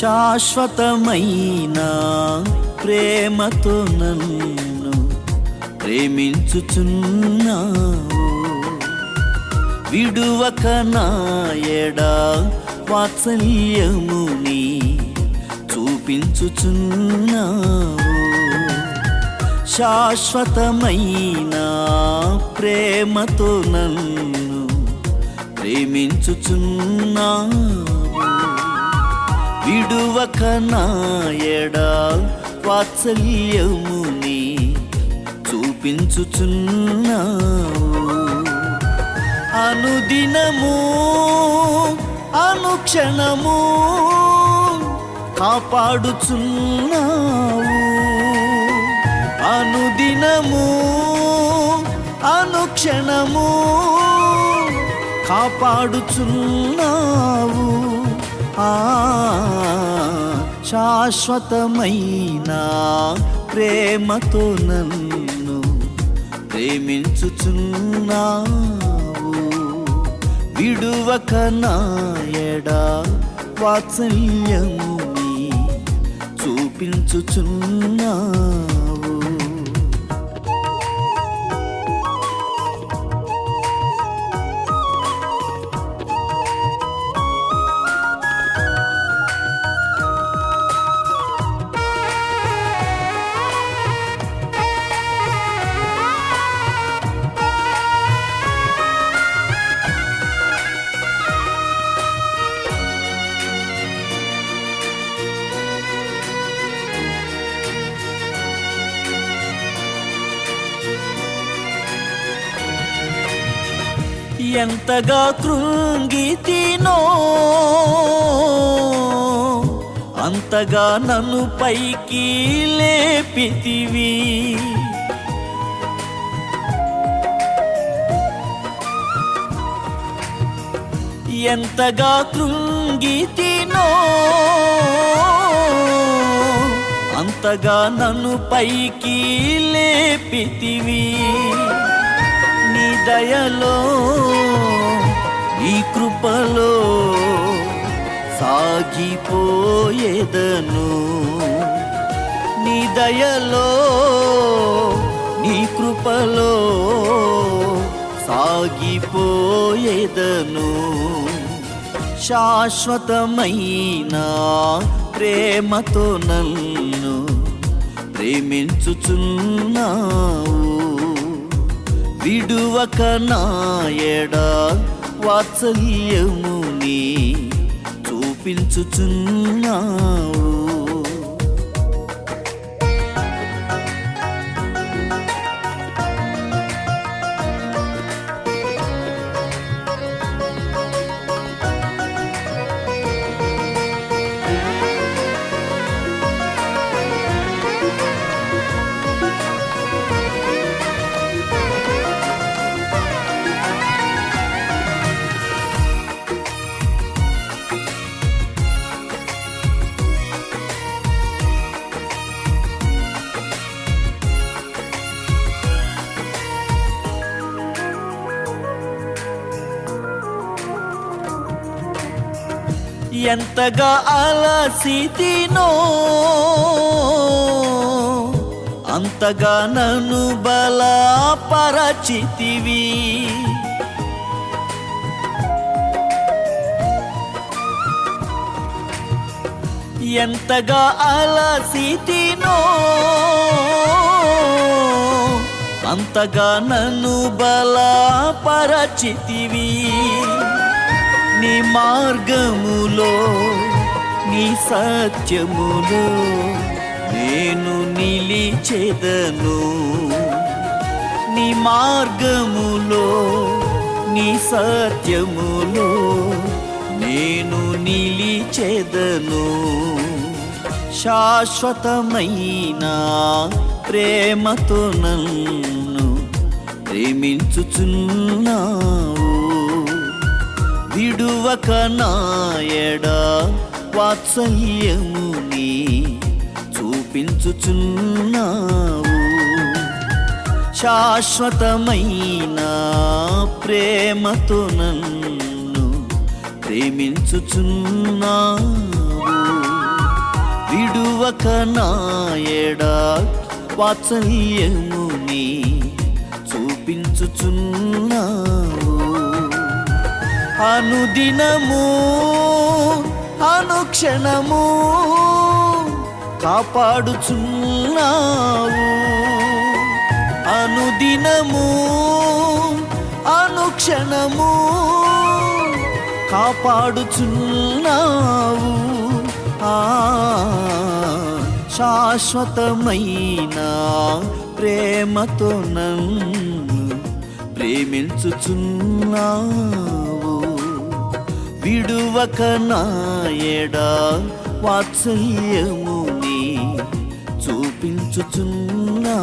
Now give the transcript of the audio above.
శాశ్వతమైన ప్రేమతో నన్ను ప్రేమించుచున్నావు. విడువక నాయడా వాత్సల్యముని చూపించుచున్నావు. శాశ్వతమైన ప్రేమతో నన్ను ప్రేమించుచున్నావు. విడువక నాయడా వాత్సల్యముని చూపించుచున్నావు. అనుదినము అనుక్షణము కాపాడుచున్నావు. అనుదినము అనుక్షణము కాపాడుచున్నావు. శాశ్వతమైన ప్రేమతో నన్ను ప్రేమించుచున్నావు. విడువక నాయడా వాత్సల్యము చూపించుచున్నావు. ఎంతగా కృంగితినో అంతగా నన్ను పైకి లేపితివి. ఎంతగా కృంగితినో అంతగా నన్ను పైకి లేపితివి. దయలో నీ కృపలో సాగిపోయేదను. నీ దయలో నీ కృపలో సాగిపోయేదను. శాశ్వతమైన ప్రేమతో నన్ను ప్రేమించుచున్నావు. విడువక నాయడా వాత్సల్యముని చూపించుచున్నావు. ఎంతగా అలసితినో అంతగా నన్ను బలపరచితివి. ఎంతగా అలసితినో అంతగా నన్ను బలపరచితివి. నీ మార్గములో నీ సత్యములో నేను నిలిచెదను. నీ మార్గములో నీ సత్యములో నేను నిలిచెదను. శాశ్వతమైన ప్రేమతో నన్ను ప్రేమించుచున్నావు. విడువక నాయడా వాత్సల్యముని చూపించుచున్నావు. శాశ్వతమైన ప్రేమతో నన్ను ప్రేమించుచున్నావు. విడువక నాయడా వాత్సల్యముని చూపించుచున్నావు. అనుదినము అనుక్షణము కాపాడుచున్నావు. అనుదినము అనుక్షణము కాపాడుచున్నావు. ఆ శాశ్వతమైన ప్రేమతో నన్ను ప్రేమించుచున్నావు. విడువక నాయడా వాత్సల్యముని చూపించుచున్నా.